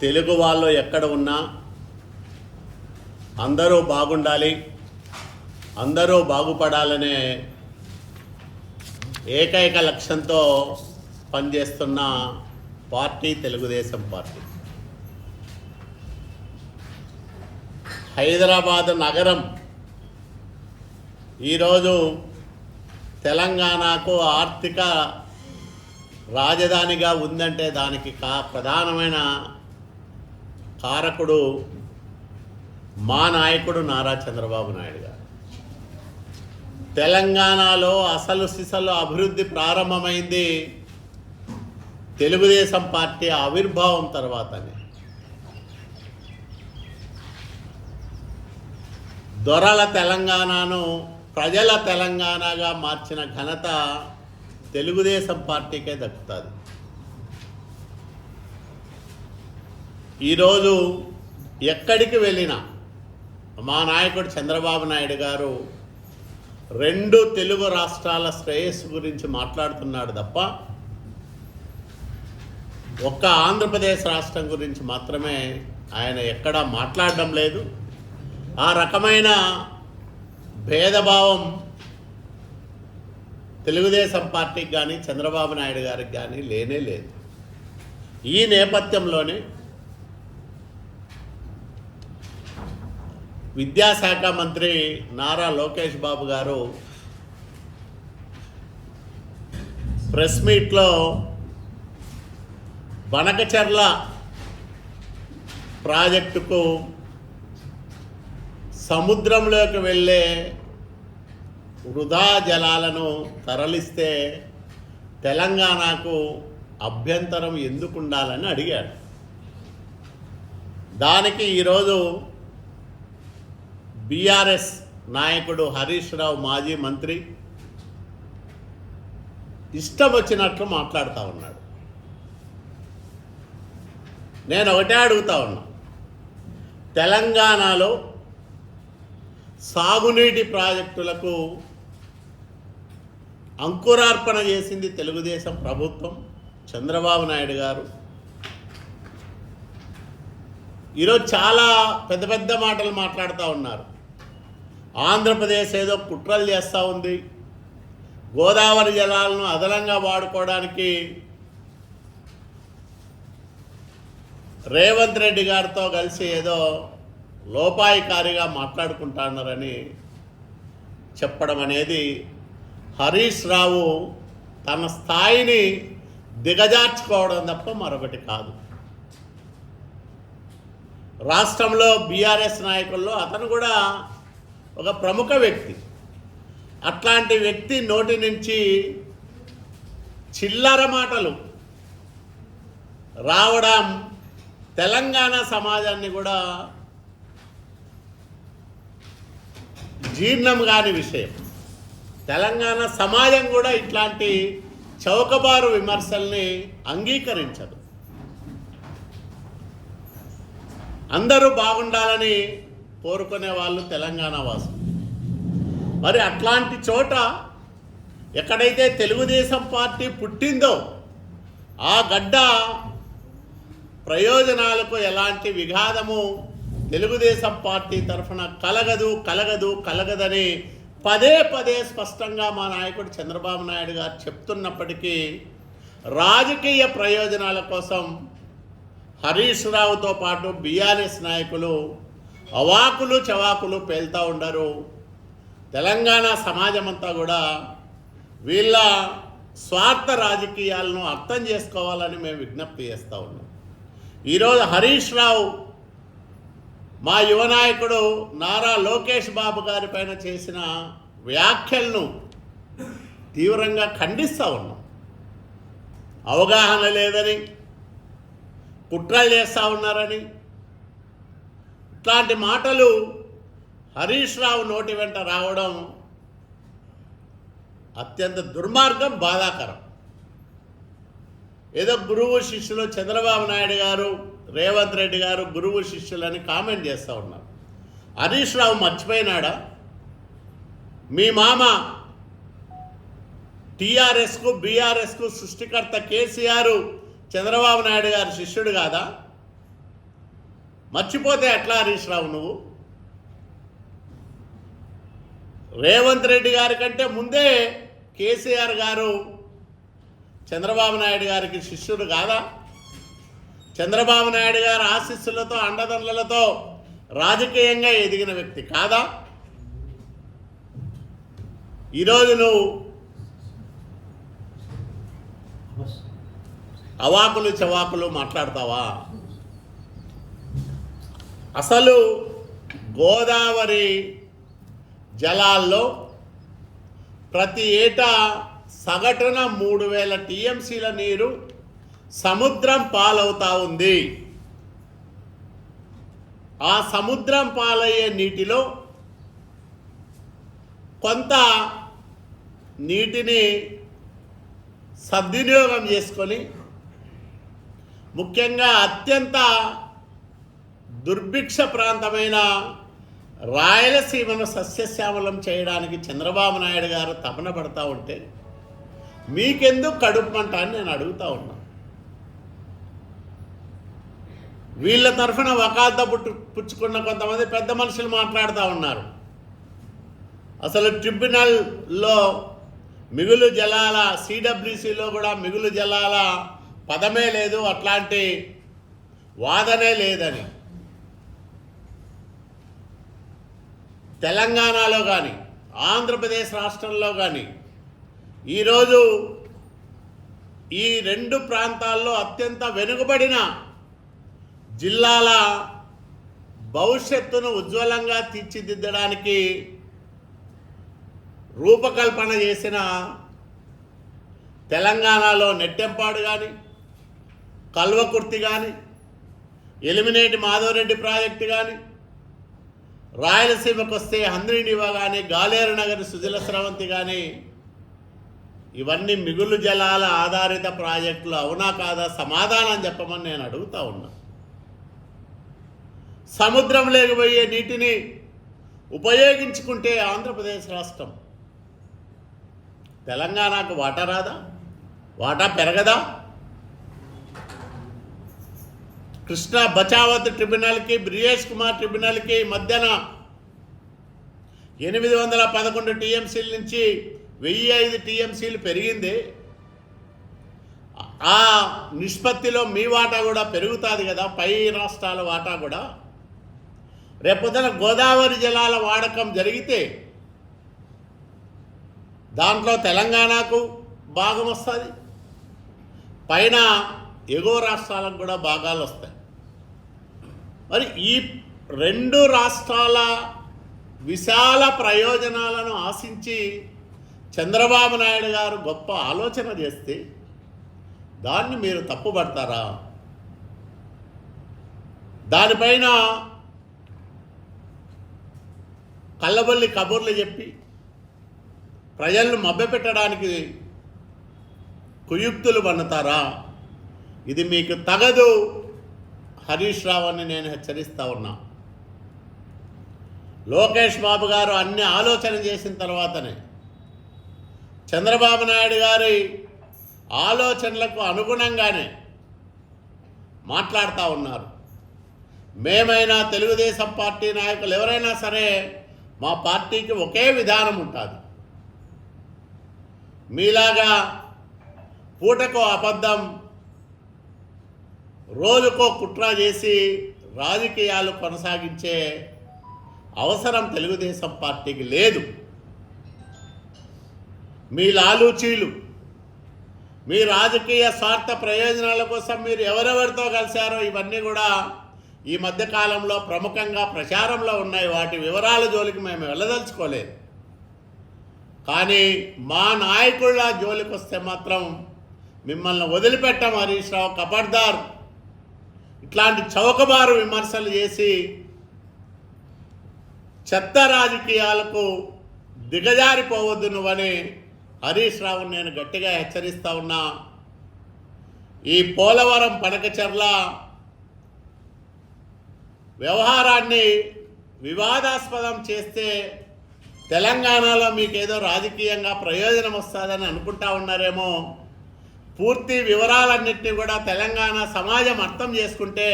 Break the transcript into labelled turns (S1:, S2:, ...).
S1: తెలుగు వాళ్ళు ఎక్కడ ఉన్నా అందరూ బాగుండాలి అందరూ బాగుపడాలనే ఏకైక లక్ష్యంతో పనిచేస్తున్న పార్టీ తెలుగుదేశం పార్టీ. హైదరాబాద్ నగరం ఈరోజు తెలంగాణకు ఆర్థిక రాజధానిగా ఉందంటే దానికి కా ప్రధానమైన కారకుడు మా నాయకుడు నారా చంద్రబాబు నాయుడు గారు. తెలంగాణలో అసలు సిసలు అభివృద్ధి ప్రారంభమైంది తెలుగుదేశం పార్టీ ఆవిర్భావం తర్వాతనే. దొరల తెలంగాణను ప్రజల తెలంగాణగా మార్చిన ఘనత తెలుగుదేశం పార్టీకే దక్కుతుంది. ఈరోజు ఎక్కడికి వెళ్ళినా మా నాయకుడు చంద్రబాబు నాయుడు గారు రెండు తెలుగు రాష్ట్రాల శ్రేయస్సు గురించి మాట్లాడుతున్నాడు తప్ప ఒక్క ఆంధ్రప్రదేశ్ రాష్ట్రం గురించి మాత్రమే ఆయన ఎక్కడా మాట్లాడడం లేదు. ఆ రకమైన భేదభావం తెలుగుదేశం పార్టీకి కానీ చంద్రబాబు నాయుడు గారికి కానీ లేనే లేదు. ఈ నేపథ్యంలోనే విద్యాశాఖ మంత్రి నారా లోకేష్ బాబు గారు ప్రెస్ మీట్లో బనకచర్ల ప్రాజెక్టుకు సముద్రంలోకి వెళ్ళే వృధా జలాలను తరలిస్తే తెలంగాణకు అభ్యంతరం ఎందుకు ఉండాలని అడిగాడు. దానికి ఈరోజు బీఆర్ఎస్ నాయకుడు హరీష్ రావు మాజీ మంత్రి ఇష్టం వచ్చినట్లు మాట్లాడుతూ ఉన్నాడు. నేను ఒకటే అడుగుతా ఉన్నా. తెలంగాణలో సాగునీటి ప్రాజెక్టులకు అంకురార్పణ చేసింది తెలుగుదేశం ప్రభుత్వం చంద్రబాబు నాయుడు గారు. ఈరోజు చాలా పెద్ద పెద్ద మాటలు మాట్లాడుతూ ఉన్నారు. ఆంధ్రప్రదేశ్ ఏదో కుట్రలు చేస్తూ ఉంది. గోదావరి జలాలను అదనంగా వాడుకోవడానికి రేవంత్ రెడ్డి గారితో కలిసి ఏదో లోపాయికారిగా మాట్లాడుకుంటున్నారని చెప్పడం అనేది హరీష్ రావు తన స్థాయిని దిగజార్చుకోవడం తప్ప మరొకటి కాదు. రాష్ట్రంలో బీఆర్ఎస్ నాయకుల్లో అతను కూడా ఒక ప్రముఖ వ్యక్తి. అట్లాంటి వ్యక్తి నోటి నుంచి చిల్లర మాటలు రావడం తెలంగాణ సమాజాన్ని కూడా జీర్ణం కాని విషయం. తెలంగాణ సమాజం కూడా ఇట్లాంటి చౌకబారు విమర్శల్ని అంగీకరించదు. అందరూ బాగుండాలని కోరుకునే వాళ్ళు తెలంగాణ వాసులు. మరి అట్లాంటి చోట ఎక్కడైతే తెలుగుదేశం పార్టీ పుట్టిందో ఆ గడ్డ ప్రయోజనాలకు ఎలాంటి విఘాతము తెలుగుదేశం పార్టీ తరఫున కలగదు కలగదు కలగదని పదే పదే స్పష్టంగా మా నాయకుడు చంద్రబాబు నాయుడు గారు చెప్తున్నప్పటికీ రాజకీయ ప్రయోజనాల కోసం హరీష్ రావుతో పాటు బీఆర్ఎస్ నాయకులు అవాకులు చవాకులు పేల్తూ ఉండరు. తెలంగాణ సమాజం అంతా కూడా వీళ్ళ స్వార్థ రాజకీయాలను అర్థం చేసుకోవాలని మేము విజ్ఞప్తి చేస్తూ ఉన్నాం. ఈరోజు హరీష్ రావు మా యువ నాయకుడు నారా లోకేష్ బాబు గారి పైన చేసిన వ్యాఖ్యలను తీవ్రంగా ఖండిస్తూ ఉన్నాం. అవగాహన లేదని కుట్రలు చేస్తూ ఉన్నారని ఇట్లాంటి మాటలు హరీష్ రావు నోటి వెంట రావడం అత్యంత దుర్మార్గం బాధాకరం. ఏదో గురువు శిష్యులు చంద్రబాబు నాయుడు గారు రేవంత్ రెడ్డి గారు గురువు శిష్యులని కామెంట్ చేస్తూ ఉన్నారు. హరీష్ రావు మర్చిపోయినాడా? మీ మామ టీఆర్ఎస్కు బీఆర్ఎస్కు సృష్టికర్త కేసీఆర్ చంద్రబాబు నాయుడు గారి శిష్యుడు కాదా? మర్చిపోతే ఎట్లా హరీష్ రావు నువ్వు? రేవంత్ రెడ్డి గారి కంటే ముందే కేసీఆర్ గారు చంద్రబాబు నాయుడు గారికి శిష్యుడు కాదా? చంద్రబాబు నాయుడు గారి ఆశీస్సులతో అండదండలతో రాజకీయంగా ఎదిగిన వ్యక్తి కాదా? ఈరోజు నువ్వు అవాకులు చవాకులు మాట్లాడతావా? అసలు గోదావరి జలాల్లో ప్రతి ఏటా సగటున మూడు వేల టీఎంసీల నీరు సముద్రం పాలవుతా ఉంది. ఆ సముద్రం పాలయ్యే నీటిలో కొంత నీటిని సద్వినియోగం చేసుకొని ముఖ్యంగా అత్యంత దుర్భిక్ష ప్రాంతమైన రాయలసీమను సస్యశ్యామలం చేయడానికి చంద్రబాబు నాయుడు గారు తపన పడతా ఉంటే మీకెందుకు కడుపు మంట అని నేను అడుగుతా ఉన్నా. వీళ్ళ తరఫున వకాల్త పుట్టు పుచ్చుకున్న కొంతమంది పెద్ద మనుషులు మాట్లాడుతూ ఉన్నారు. అసలు ట్రిబ్యునల్లో మిగులు జలాల సిడబ్ల్యూసిలో కూడా మిగులు జలాల పదమే లేదు అట్లాంటి వాదనే లేదని. తెలంగాణలో కానీ ఆంధ్రప్రదేశ్ రాష్ట్రంలో కానీ ఈరోజు ఈ రెండు ప్రాంతాల్లో అత్యంత వెనుకబడిన జిల్లాల భవిష్యత్తును ఉజ్వలంగా తీర్చిదిద్దడానికి రూపకల్పన చేసిన తెలంగాణలో నెట్టెంపాడు కానీ కల్వకుర్తి కానీ ఎలిమినేటి మాధవరెడ్డి ప్రాజెక్టు కానీ రాయలసీమకు వస్తే హంద్రీనివా కానీ గాలేరు నగర్ సుజల స్రవంతి కానీ ఇవన్నీ మిగులు జలాల ఆధారిత ప్రాజెక్టులు అవునా కాదా సమాధానం చెప్పమని నేను అడుగుతా ఉన్నా. సముద్రం లేకపోయే నీటిని ఉపయోగించుకుంటే ఆంధ్రప్రదేశ్ రాష్ట్రం. తెలంగాణకు వాటా రాదా? వాటా పెరగదా? కృష్ణా బచావత్ ట్రిబ్యునల్కి బ్రియేష్ కుమార్ ట్రిబ్యునల్కి మధ్యన ఎనిమిది వందల పదకొండు టీఎంసీల నుంచి వెయ్యి ఐదు టీఎంసీలు పెరిగింది. ఆ నిష్పత్తిలో మీ వాటా కూడా పెరుగుతుంది కదా పై రాష్ట్రాల వాటా కూడా. రేపొద్దున గోదావరి జలాల వాడకం జరిగితే దాంట్లో తెలంగాణకు భాగం వస్తుంది. పైన ఎగువ రాష్ట్రాలకు కూడా భాగాలు వస్తాయి. మరి ఈ రెండు రాష్ట్రాల విశాల ప్రయోజనాలను ఆశించి చంద్రబాబు నాయుడు గారు గొప్ప ఆలోచన చేస్తే దాన్ని మీరు తప్పుపడతారా? దానిపైన కళ్ళబల్లి కబుర్లు చెప్పి ప్రజలను మభ్యపెట్టడానికి కుయుక్తులు పన్నుతారా ఇది మీకు తగదు. హరీష్ రావు అని నేను హెచ్చరిస్తూ ఉన్నా. లోకేష్ బాబు గారు అన్ని ఆలోచన చేసిన తర్వాతనే చంద్రబాబు నాయుడు గారి ఆలోచనలకు అనుగుణంగానే మాట్లాడుతూ ఉన్నారు. మేమైనా తెలుగుదేశం పార్టీ నాయకులు ఎవరైనా సరే మా పార్టీకి ఒకే విధానం ఉంటుంది. మీలాగా పూటకు అబద్ధం రోజుకో కుట్ర చేసి రాజకీయాలు కొనసాగించే అవసరం తెలుగుదేశం పార్టీకి లేదు. మీ లాలూచీలు మీ రాజకీయ స్వార్థ ప్రయోజనాల కోసం మీరు ఎవరెవరితో కలిశారో ఇవన్నీ కూడా ఈ మధ్యకాలంలో ప్రముఖంగా ప్రచారంలో ఉన్నాయి. వాటి వివరాల జోలికి మేము వెళ్ళదలుచుకోలేదు. కానీ మా నాయకుళ్ళ జోలికి వస్తే మాత్రం మిమ్మల్ని వదిలిపెట్టం హరీష్ రావు కబడ్దార్ ఇట్లాంటి చౌకబారు విమర్శలు చేసి చెత్త రాజకీయాలకు దిగజారిపోవద్దు నువ్వని హరీష్ రావు నేను గట్టిగా హెచ్చరిస్తా ఉన్నా. ఈ పోలవరం పడకచెర్ల వ్యవహారాన్ని వివాదాస్పదం చేస్తే తెలంగాణలో మీకు ఏదో రాజకీయంగా ప్రయోజనం వస్తుందని అనుకుంటా ఉన్నారేమో. పూర్తి వివరాలన్నింటినీ కూడా తెలంగాణ సమాజం అర్థం చేసుకుంటే